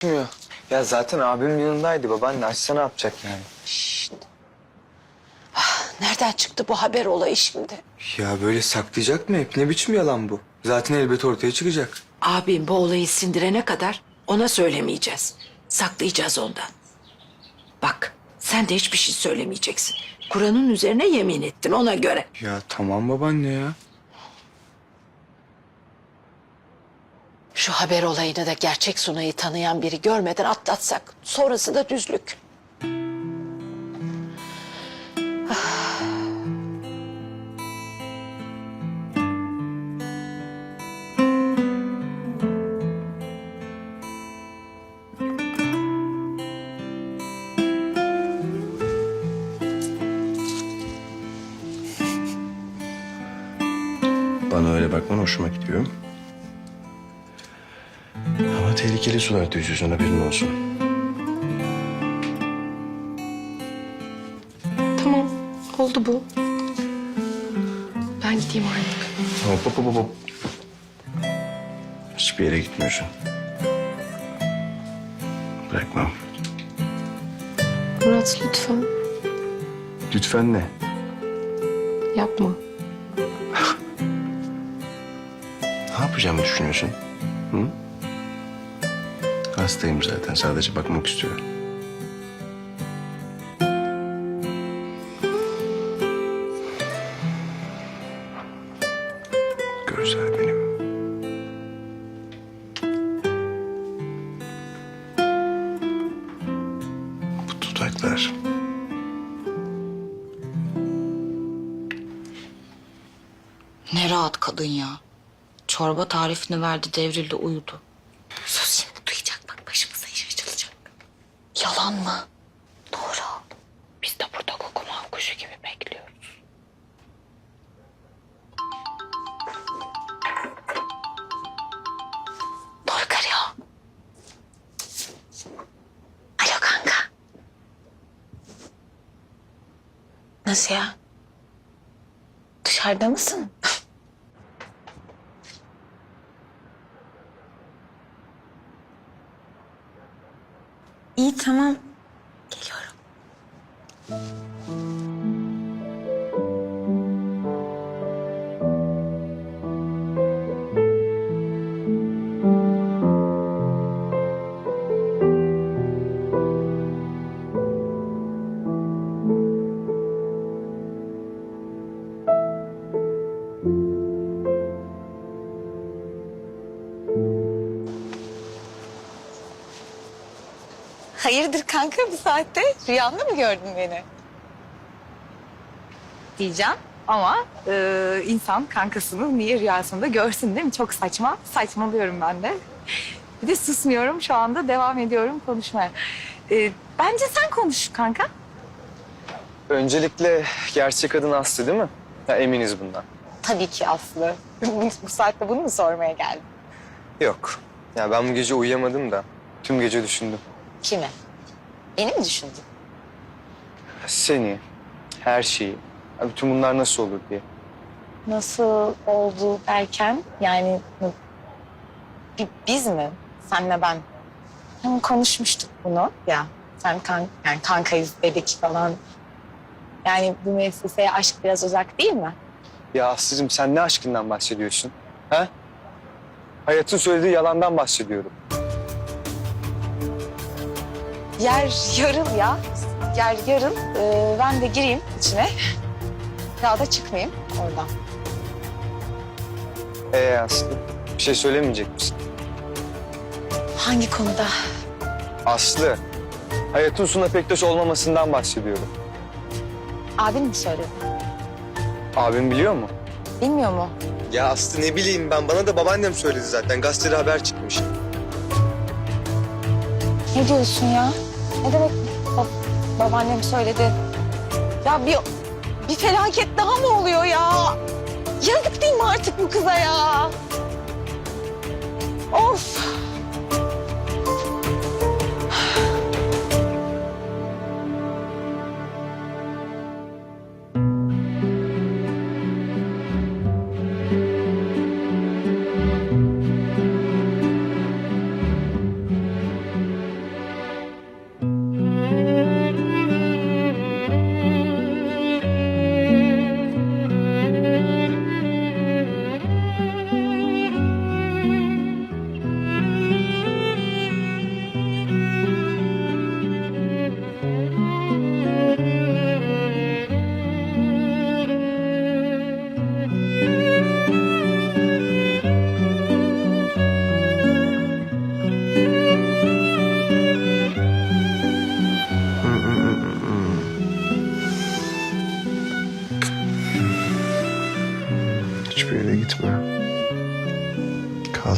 Açmıyor. Ya zaten abimin yanındaydı babaanne açsa ne yapacak yani? Nereden çıktı bu haber olayı şimdi? Ya böyle saklayacak mı hep? Ne biçim yalan bu? Zaten elbet ortaya çıkacak. Abim bu olayı sindirene kadar ona söylemeyeceğiz. Saklayacağız ondan. Bak sen de hiçbir şey söylemeyeceksin. Kur'an'ın üzerine yemin ettin ona göre. Ya tamam babaanne ya. Haber olayını da gerçek Sunay'ı tanıyan biri görmeden atlatsak. Sonrası da düzlük. Bana öyle bakman hoşuma gidiyor. Tehlikeli sularda yüzüyorsun haberin olsun. Tamam, oldu bu. Ben gideyim artık. Hop hop hop hop. Hiçbir yere gitmiyorsun. Bırakmam. Murat lütfen Lütfen ne? yapma. Ne yapacağımı düşünüyorsun? Hı? Hastayım zaten. Sadece bakmak istiyorum. Gözler benim. Bu dudaklar. Ne rahat kadın ya. Çorba tarifini verdi devrildi uyudu. Nasıl ya? Dışarıda mısın? İyi tamam. Geliyorum. Hayırdır kanka bu saatte? Rüyanda mı gördün beni? Diyeceğim ama e, insan kankasını niye rüyasında görsün değil mi? Çok saçma. Saçmalıyorum ben de. Bir de susmuyorum şu anda devam ediyorum konuşmaya. E, bence sen konuş kanka. Öncelikle gerçek adın Aslı değil mi? Ya eminiz bundan. Tabii ki Aslı. bu saatte bunu mu sormaya geldin? Yok. Ya ben bu gece uyuyamadım da tüm gece düşündüm. Kimi? Beni mi düşündün? Seni, her şeyi, bütün bunlar nasıl olur diye. Nasıl oldu derken yani bi- biz mi? Senle ben. Hem konuşmuştuk bunu ya. Sen kan, yani kankayız dedik falan. Yani bu müesseseye aşk biraz uzak değil mi? Ya Aslı'cığım sen ne aşkından bahsediyorsun? Ha? Hayatın söylediği yalandan bahsediyorum. Yer yarıl ya. Yer yarıl. Ee, ben de gireyim içine. Daha da çıkmayayım oradan. Ee Aslı, bir şey söylemeyecek misin? Hangi konuda? Aslı, hayatın Suna Pektaş olmamasından bahsediyorum. Abin mi söyledi? Abim biliyor mu? Bilmiyor mu? Ya Aslı ne bileyim ben, bana da babaannem söyledi zaten. Gazetede haber çıkmış. Ne diyorsun ya? Ne demek ba- babaannem söyledi? Ya bir bir felaket daha mı oluyor ya? Yazık değil mi artık bu kıza ya? Of!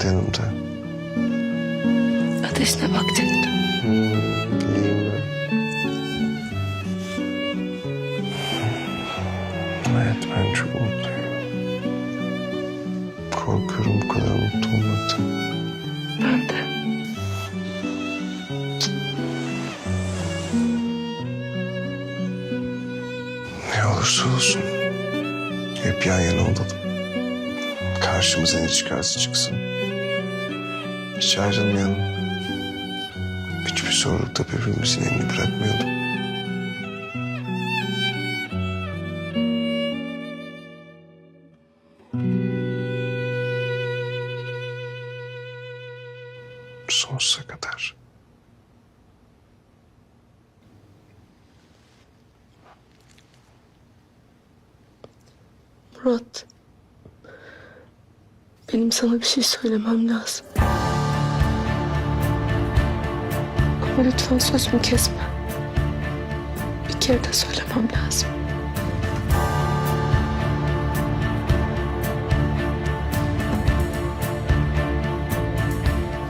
Kal yanımda. Ateşine bakacaktım. Hmm, iyiyim ben. Evet ben çok mutluyum. Korkuyorum bu kadar mutlu olmaktan. Ben de. Ne olursa olsun hep yan yana olalım. Karşımıza ne çıkarsa çıksın. Hiç ayrılmayalım. Hiçbir zorlukta birbirimizin elini bırakmayalım. Sonsuza kadar. Murat. Benim sana bir şey söylemem lazım. Lütfen sözümü kesme. Bir kere de söylemem lazım.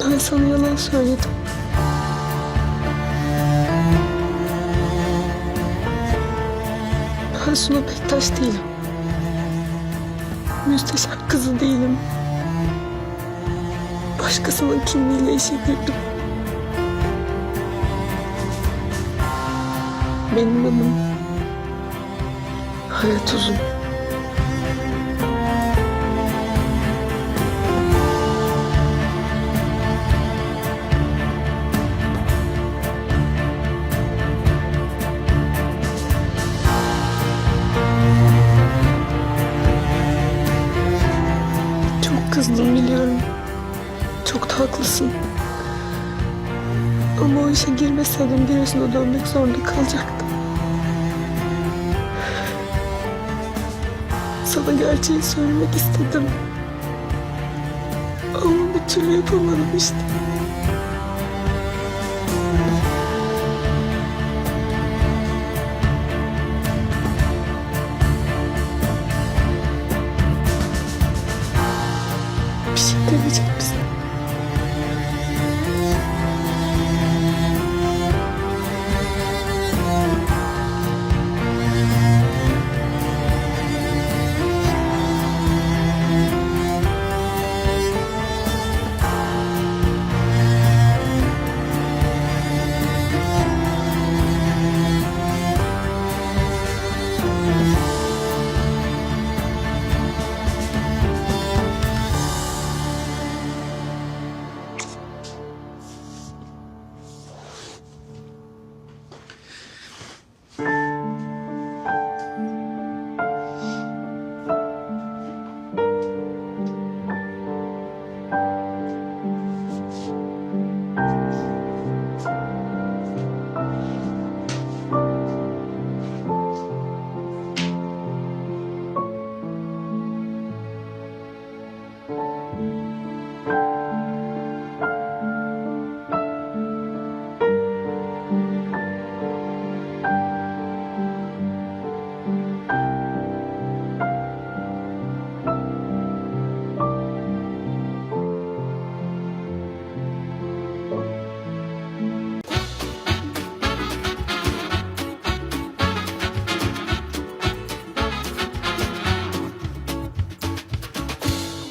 Ben sana yalan söyledim. Ben Suna Bektaş değilim. Müsteşar kızı değilim. Başkasının kimliğiyle işe girdim. Benim adım Hayat Uzun. Çok kızdım biliyorum. Çok da haklısın. Ama o işe girmeseydim yüzüne dönmek zorunda kalacaktım. Sana gerçeği söylemek istedim. Ama bir türlü yapamadım işte. Bir şey demeyecek misin?